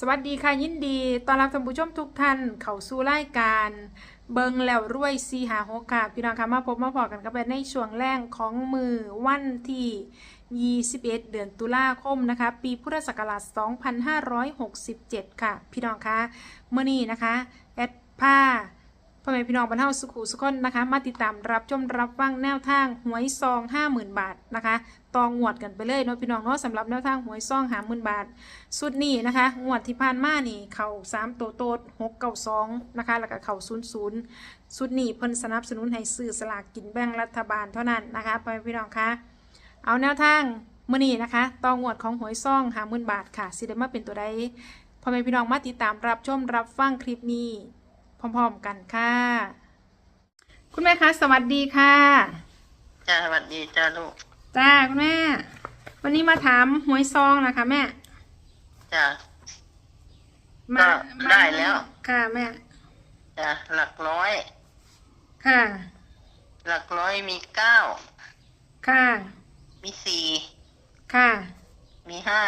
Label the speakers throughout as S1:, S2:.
S1: สวัสดีค่ะยินดีต้อนรับท่านผู้ชมทุกท่านเข้าสู่รายการ เบิงแล้วรวยซีหาหกค่ะ พี่น้องคะมาพบมาพอกันกับในช่วงแรกของมือวันที่ 21 เดือนตุลาคมนะคะ ปีพุทธศักราช 2567 ค่ะ พี่น้องคะเมื่อนี้นะคะ แอดผ้า พ่อแม่พี่น้องบรรเทาสุขุสุขนนะคะ มาติดตามรับชมรับฟังแนวทางหวยซอง 50,000 บาทนะคะตองวดกันไปเลยเนาะพี่น้องเนาะสำหรับแนวทางหวยซอง50,000บาทสุดนี้นะคะ งวดที่ผ่านมานี่เข่าสามตัวโตดหกเก้าสองนะคะแล้วก็เข่าศูนย์ศูนย์สุดนี้เพิ่นสนับสนุนให้ซื้อสลากกินแบ่งรัฐบาลเท่านั้นนะคะไปพี่น้องคะเอาแนวทางมื่อนี้นะคะตองวดของหวยซองหาหมื่นบาทค่ะสิได้มาเป็นตัวใดพ่อแม่พี่น้องมาติดตามรับชมรับฟังคลิปนี้ พร้อมๆกันค่ะ คุณแม่คะ สวัสดีค่ะ
S2: จ้าสวัสดีจ้าลูก
S1: จ้าคุณแม่ วันนี้มาถามหวยซองนะคะแม่
S2: จ้า
S1: มา
S2: ก็
S1: มา
S2: ได้แล้ว
S1: ค่ะแม่
S2: จ้าหลักร้อย
S1: ค่ะ
S2: หลักร้อยมีเก้า
S1: ค่ะ
S2: มีสี่
S1: ค่ะ
S2: มีห้า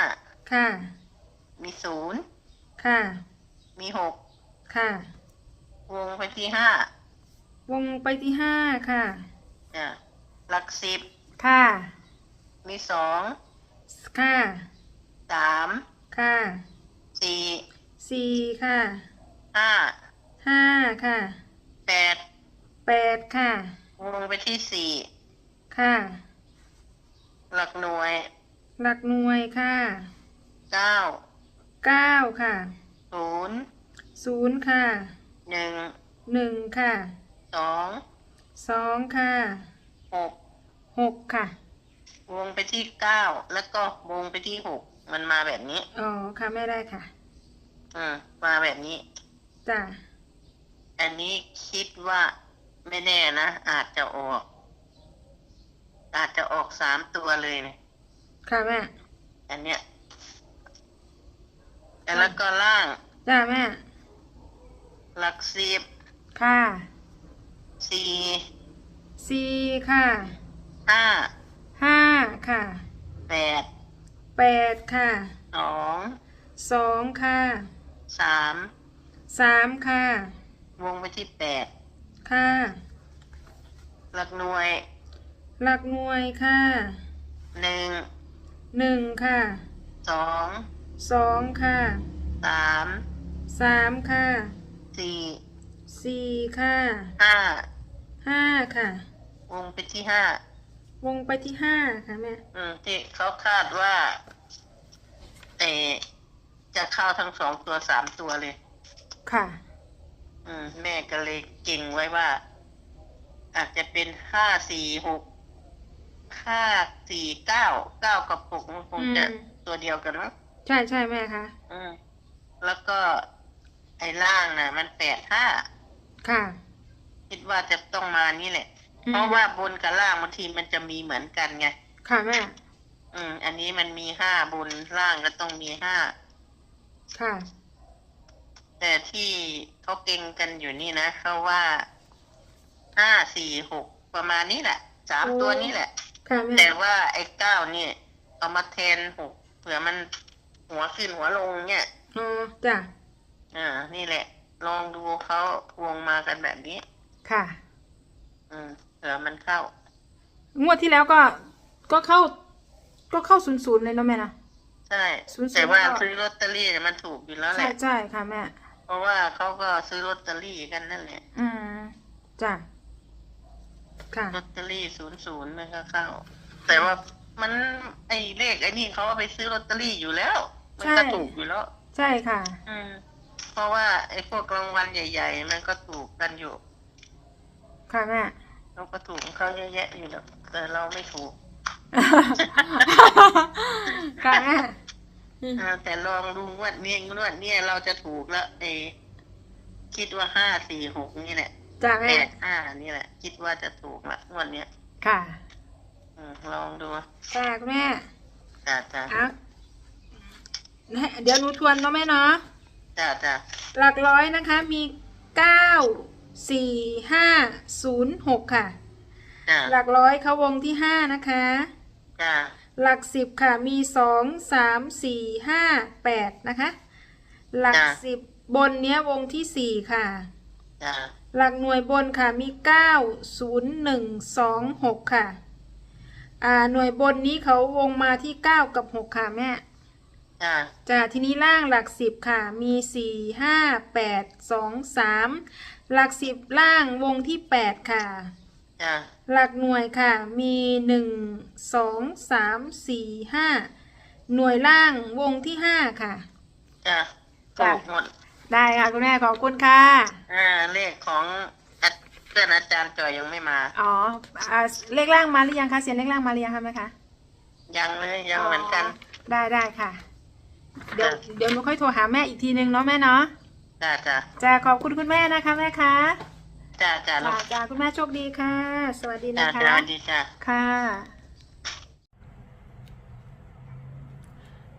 S1: ค่ะ
S2: มีศูนย์
S1: ค่ะ
S2: มีหก
S1: ค่ะ
S2: วงไปที่ห้าว
S1: งไปที่ห้าค่ะ
S2: จ้าหลักสิบ
S1: ค่ะ
S2: มีสอง
S1: ค่ะ
S2: สาม
S1: ค่ะ
S2: สี่
S1: สี่ค่ะ
S2: ห้า
S1: ห้าค่ะ
S2: แปด
S1: แปดค่ะ
S2: วงไปที่สี่
S1: ค่ะ
S2: หลักหน่วย
S1: หลักหน่วยค่ะ
S2: เก้า
S1: เก้าค่ะ
S2: ศูนย์
S1: ศูนย์ค่ะ
S2: หนึ่ง
S1: หนึ่งค่ะ
S2: สอง
S1: สองค่ะ
S2: หก
S1: หกค่ะ
S2: วงไปที่เก้าแล้วก็วงไปที่หกมันมาแบบนี้
S1: อ๋อค่ะไม่ได้ค่ะ
S2: อืมมาแบบนี้
S1: จ้ะ
S2: อันนี้คิดว่าไม่แน่นะอาจจะออก อาจจะออกสามตัวเลยเนี่ย
S1: ค่ะแม่
S2: อันเนี้ยแล้วก็ล่าง
S1: จ้าแม่
S2: หลักสิบ
S1: ค่ะ
S2: สี่
S1: สี่ค่ะ
S2: ห้า
S1: ห้าค่ะ
S2: แปด
S1: แปดค่ะ
S2: สอง
S1: สองค่ะ
S2: สาม
S1: สามค่ะ
S2: วงไปที่แปด
S1: ค่ะ
S2: หลักหน่วย
S1: หลักหน่วยค่ะ
S2: หนึ่ง
S1: หนึ่งค่ะ
S2: สอง
S1: สองค่ะ
S2: สาม
S1: สามค่ะ
S2: สี่
S1: สี่ค่ะ
S2: ห้า
S1: ห้าค่ะ
S2: วงไปที่ห้าว
S1: งไปที่ห้าค่ะแม่
S2: อืมที่เขาคาดว่าเออจะเข้าทั้งสองตัวสามตัวเลย
S1: ค่ะ
S2: อืม แม่ก็เลยเก่งไว้ว่า อาจจะเป็นห้าสี่หกห้าสี่เก้าเก้ากับหกมันคงจะ
S1: อืม
S2: ตัวเดียวกันมั้ง
S1: ใช่ใช่แม่คะ
S2: อืม แล้วก็ไอ้ล่างน่ะ มันแปดห้า
S1: ค่ะ
S2: คิดว่าจะต้องมานี่แหละ
S1: อืม
S2: เพราะว่าบนกับล่างบางทีมันจะมีเหมือนกันไง
S1: ค่ะแม่
S2: อืม อันนี้มันมีห้าบนล่างก็ต้องมีห้า
S1: ค่ะ
S2: แต่ที่เขาเก่งกันอยู่นี่นะเขาว่าห้าสี่หกประมาณนี้แหละสาม
S1: โอ้
S2: ตัวนี้แหละ
S1: ค่ะแม่
S2: แต่ว่าไอ้เก้านี่เอามาแทนหกเผื่อมันหัวขึ้นหัวลงเนี่ย
S1: อ๋อ จ้ะ
S2: อ่านี่แหละ ลองดูเขาวงมากันแบบนี้
S1: ค่ะ
S2: อืมเผื่อมันเข้า
S1: งวดที่แล้วก็ ก็เข้า ก็เข้าศูนย์ศูนย์เลยเนาะแม่นะ
S2: ใช่
S1: ศูนย์ศูนย์
S2: แต่ว่า
S1: ก็
S2: ซื้อลอตเตอรี่เนี่ยมันถูกอยู่แล้วแห
S1: ใช่
S2: ละ
S1: ใช่ค่ะแม่
S2: เพราะว่าเขาก็ซื้อลอตเตอรี่กันนั่นแหละ
S1: อืมจ้ะ ค่ะ
S2: ลอตเตอรี่ศูนย์ศูนย์มันก็เข้า แต่ว่ามันไอ้เลขไอ้นี่เขาเอาไปซื้อลอตเตอรี่อยู่แล้ว มันก็
S1: ใช่
S2: ถูกอยู่แล้ว
S1: ใช่ค่ะ
S2: อืม เพราะว่าไอ้พวกรางวัลใหญ่ ๆ มันก็ถูกกันอยู่
S1: ค่ะแม่
S2: เราก็ถูกของเขาเยอะแยะอยู่แล้วแต่เราไม่ถูก
S1: ค่ะแม่
S2: อ่าแต่ลองดูงว่าเนี่ยงวดเนี่ยเราจะถูกแล้วไอ้คิดว่าห้าสี่หกนี่แหละ
S1: จ้ะ
S2: แป
S1: แม่
S2: ดห้านี่แหละ คิดว่าจะถูกละงวดเนี้ย
S1: ค่ะ
S2: อืมลองดู
S1: ค่ะคุณแม่
S2: จ้าจ้า
S1: อะเดี๋ยวหนูทวนเนาะแม่เนาะ
S2: จ้าจ้า
S1: หลักร้อยนะคะมีเก้าสี่ห้าศูนย์หกค่ะ
S2: จ้า
S1: หลักร้อยเขาวงที่ห้านะคะ
S2: จ้า
S1: หลักสิบค่ะมีสองสามสี่ห้าแปดนะคะ หลัก
S2: จ้ะ
S1: สิบบนเนี้ยวงที่สี่ค่ะ
S2: จ้ะ
S1: หลักหน่วยบนค่ะมีเก้าศูนย์หนึ่งสองหกค่ะ อ่าหน่วยบนนี้เขาวงมาที่เก้ากับหกค่ะแม่
S2: จ้ะ
S1: จ้ะทีนี้ล่างหลักสิบค่ะ มีสี่ห้าแปดสองสามหลักสิบล่างวงที่แปดค่ะ
S2: จ้ะ
S1: หลักหน่วยค่ะ มีหนึ่งสองสามสี่ห้าหน่วยล่างวงที่ห้าค่ะ
S2: จ้ะ
S1: จ้ะ
S2: ถูกหมด
S1: ได้ค่ะคุณแม่ขอบคุณค่ะ
S2: อ่าเลขของอาเพื่อนอาจารย์จอยยังไม่มา
S1: อ๋ออ่าเลขล่างมาหรือยังคะ เสียงเลขล่างมาหรือยังคะแม่คะ
S2: ยังเลยยังเหมือนกัน
S1: ได้ได้ค่ะ เดี๋ยว
S2: จ้ะ
S1: เดี๋ยวหนูค่อยโทรหาแม่อีกทีนึงเนาะแม่เนาะ
S2: จ้ะจ้ะ
S1: จะขอบคุณคุณแม่นะคะแม่คะ
S2: จ้ะจ้ะลู
S1: จ้ากจ้าคุณแม่โชคดีค่ะ สวัสดี
S2: จ้ะ
S1: นะคะ
S2: จ้ะสวัสดีจ้ะ
S1: ค่ะ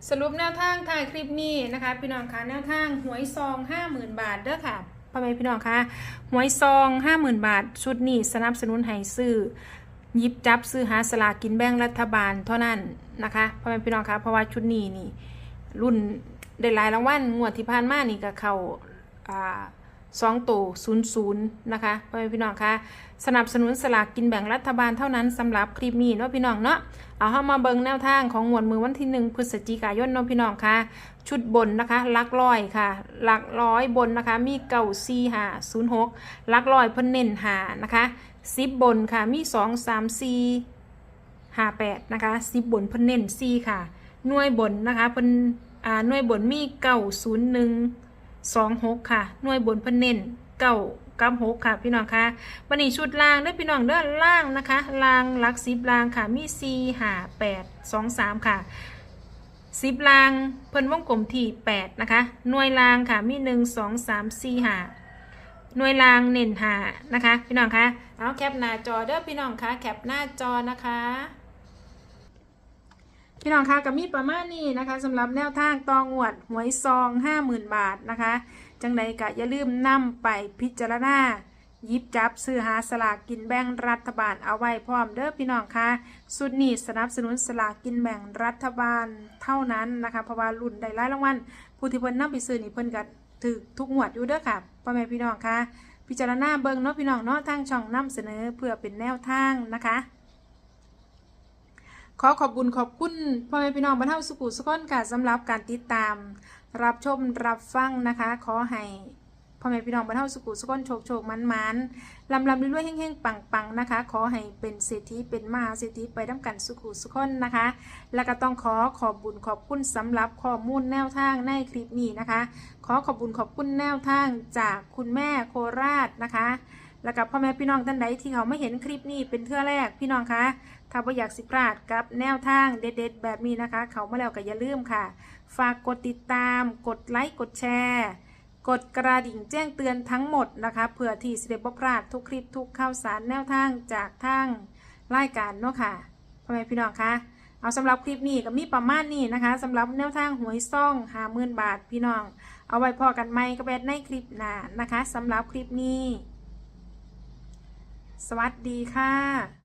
S1: สรุปแนวทางถ่ายคลิปนี้นะคะพี่น้องคะแนวทางหวยซองห้าหมื่นบาทเด้อค่ะพ่อแม่พี่น้องคะหวยซองห้าหมื่นบาท ชุดนี้สนับสนุนให้ซื้อหยิบจับซื้อหาสลากกินแบ่งรัฐบาลเท่านั้นนะคะพ่อแม่พี่น้องคะเพราะว่าชุดนี้นี่ รุ่นได้หลายรางวัลงวดที่ผ่านมานี่ก็เข้าอ่าสองตัวศูนย์ศูนย์นะคะพ่อแม่พี่น้องคะสนับสนุนสลากกินแบ่งรัฐบาลเท่านั้นสำหรับคลิปนี้เนาะพี่น้องเนาะเอาเข้ามาเบิงแนวทางของงวดมือวันที่หนึ่งพฤศจิกายนเนาะพี่น้องคะชุดบนนะคะลักร้อยค่ะลักร้อยบนนะคะมีเก่าซีหาศูนย์หกลักร้อยเพิ่นเน้นหานะคะสิบบนค่ะมีสองสามสี่ห้าแปดนะคะสิบบนเพิ่นเน้นสี่ค่ะ หน่วยบนนะคะเพิ่นอ่าหน่วยบนมีเก้าศูนย์หนึ่งสองหกค่ะ หน่วยบนเพิ่นเน้นเก้ากับหกค่ะ พี่น้องคะวันนี้ชุดล่างด้อพี่น้องเด้อล่างนะคะล่างลักสิบล่างค่ะมีสี่ห้าแปดสองสามค่ะสิบลางเพิ่นวงกลมที่แปดนะคะหน่วยลางค่ะมีหนึ่งสองสามสี่ห้าหน่วยรางเน่นหานะคะ พี่น้องคะเอาแคปหน้าจอเด้อพี่น้องคะแคปหน้าจอนะคะ พี่น้องคะกับมีประมาณนี้นะคะสำหรับแนวทางตองวดหวยซอง 50,000 บาทนะคะ จังใดก็อย่าลืมนำไปพิจารณายิบจับซื้อหาสลากกินแบ่งรัฐบาลเอาไว้พร้อมเด้อพี่น้องคะสุดนี้สนับสนุนสลากกินแบ่งรัฐบาลเท่านั้นนะคะเพราะว่ารุ่นได้หลายรางวัลผู้ที่เพิ่นนำไปซื้อนี่เพิ่นก็ถือทุกงวดอยู่เด้อค่ะพ่อแม่พี่น้องคะพิจารณาเบิ่งเนาะพี่น้องเนาะทางช่องนำเสนอเพื่อเป็นแนวทางนะคะ ขอขอบคุญขอบคุณพ่อแม่พี่น้องบรรเทาสุขุสุขนค่ะสำหรับการติดตาม รับชมรับฟังนะคะ ขอให้พ่อแม่พี่น้องบรรเทาสุขุสุขนโชคโชคมันมันลำลำรวยๆเฮงๆปังปังๆนะคะ ขอให้เป็นเศรษฐีเป็นมหาเศรษฐีไปด้กันสุขุสุขนนะคะ แล้วก็ต้องขอขอบบุญขอบคุณสำหรับข้อมูลแนวทางในคลิปนี้นะคะ ขอขอบบุญขอบคุณแนวทางจากคุณแม่โคราชนะคะ แล้วกับพ่อแม่พี่น้องท่านใดที่เขาไม่เห็นคลิปนี้เป็นเทื่อแรกพี่น้องคะถ้าบ่อยากสิพลาดกับแนวทางเด็ดๆ แบบนี้นะคะ เขามาแล้วก็อย่าลืมค่ะ ฝากกดติดตาม กดไลค์กดแชร์กดกระดิ่งแจ้งเตือนทั้งหมดนะคะเพื่อที่สิเดบพลาดทุกคลิปทุกข่าวสารแนวทางจากทางรายการเนาะค่ะพ่อแม่พี่น้องคะเอาสำหรับคลิปนี้ก็มีประมาณนี้นะคะสำหรับแนวทางหวยซ่องหาหมื่นบาทพี่น้อง เอาไว้พอกันไหมก็แบบในคลิปหน้านะคะสำหรับคลิปนี้ สวัสดีค่ะ